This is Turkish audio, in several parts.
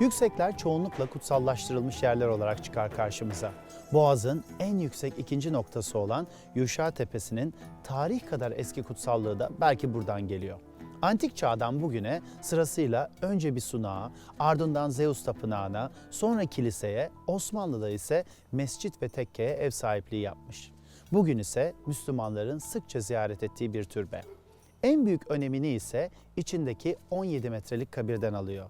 Yüksekler çoğunlukla kutsallaştırılmış yerler olarak çıkar karşımıza. Boğaz'ın en yüksek ikinci noktası olan Yuşa Tepesi'nin tarih kadar eski kutsallığı da belki buradan geliyor. Antik çağdan bugüne sırasıyla önce bir sunağa, ardından Zeus tapınağına, sonra kiliseye, Osmanlı'da ise mescit ve tekkeye ev sahipliği yapmış. Bugün ise Müslümanların sıkça ziyaret ettiği bir türbe. En büyük önemini ise içindeki 17 metrelik kabirden alıyor.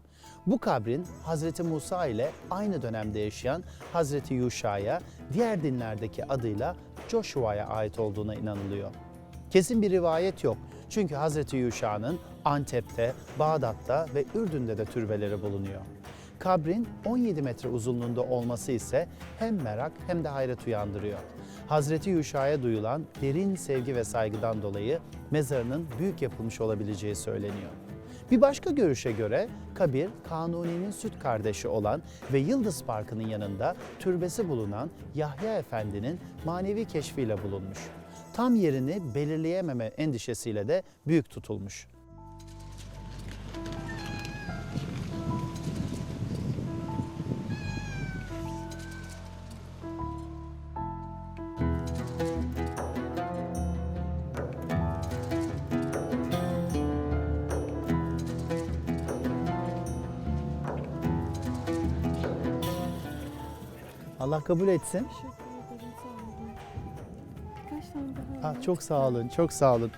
Bu kabrin Hazreti Musa ile aynı dönemde yaşayan Hazreti Yuşa'ya, diğer dinlerdeki adıyla Joshua'ya ait olduğuna inanılıyor. Kesin bir rivayet yok. Çünkü Hazreti Yuşa'nın Antep'te, Bağdat'ta ve Ürdün'de de türbeleri bulunuyor. Kabrin 17 metre uzunluğunda olması ise hem merak hem de hayret uyandırıyor. Hazreti Yuşa'ya duyulan derin sevgi ve saygıdan dolayı mezarının büyük yapılmış olabileceği söyleniyor. Bir başka görüşe göre kabir Kanuni'nin süt kardeşi olan ve Yıldız Parkı'nın yanında türbesi bulunan Yahya Efendi'nin manevi keşfiyle bulunmuş. Tam yerini belirleyememe endişesiyle de büyük tutulmuş. Allah kabul etsin. Teşekkür ederim sağ olun. Kaç tane daha Ah, var? çok sağ olun, çok sağ olun.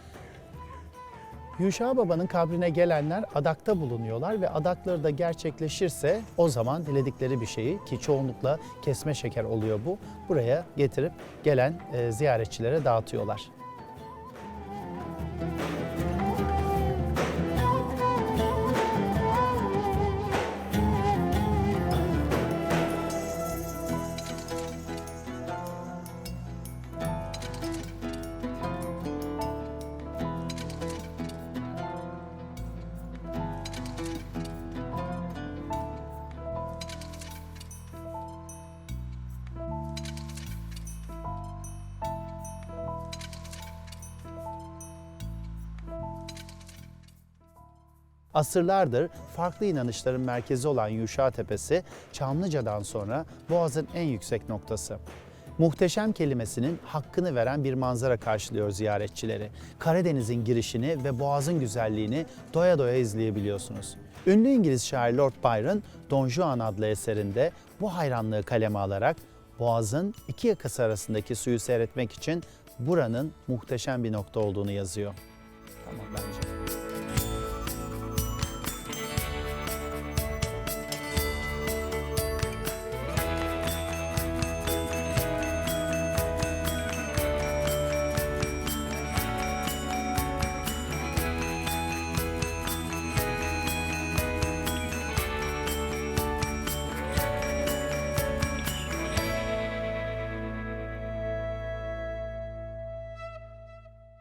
Yuşa Baba'nın kabrine gelenler adakta bulunuyorlar ve adakları da gerçekleşirse o zaman diledikleri bir şeyi ki çoğunlukla kesme şeker oluyor bu buraya getirip gelen e, ziyaretçilere dağıtıyorlar. Asırlardır farklı inanışların merkezi olan Yuşa Tepesi, Çamlıca'dan sonra Boğaz'ın en yüksek noktası. Muhteşem kelimesinin hakkını veren bir manzara karşılıyor ziyaretçileri. Karadeniz'in girişini ve Boğaz'ın güzelliğini doya doya izleyebiliyorsunuz. Ünlü İngiliz şair Lord Byron, Don Juan adlı eserinde bu hayranlığı kaleme alarak Boğaz'ın iki yakası arasındaki suyu seyretmek için buranın muhteşem bir nokta olduğunu yazıyor. Tamam bence.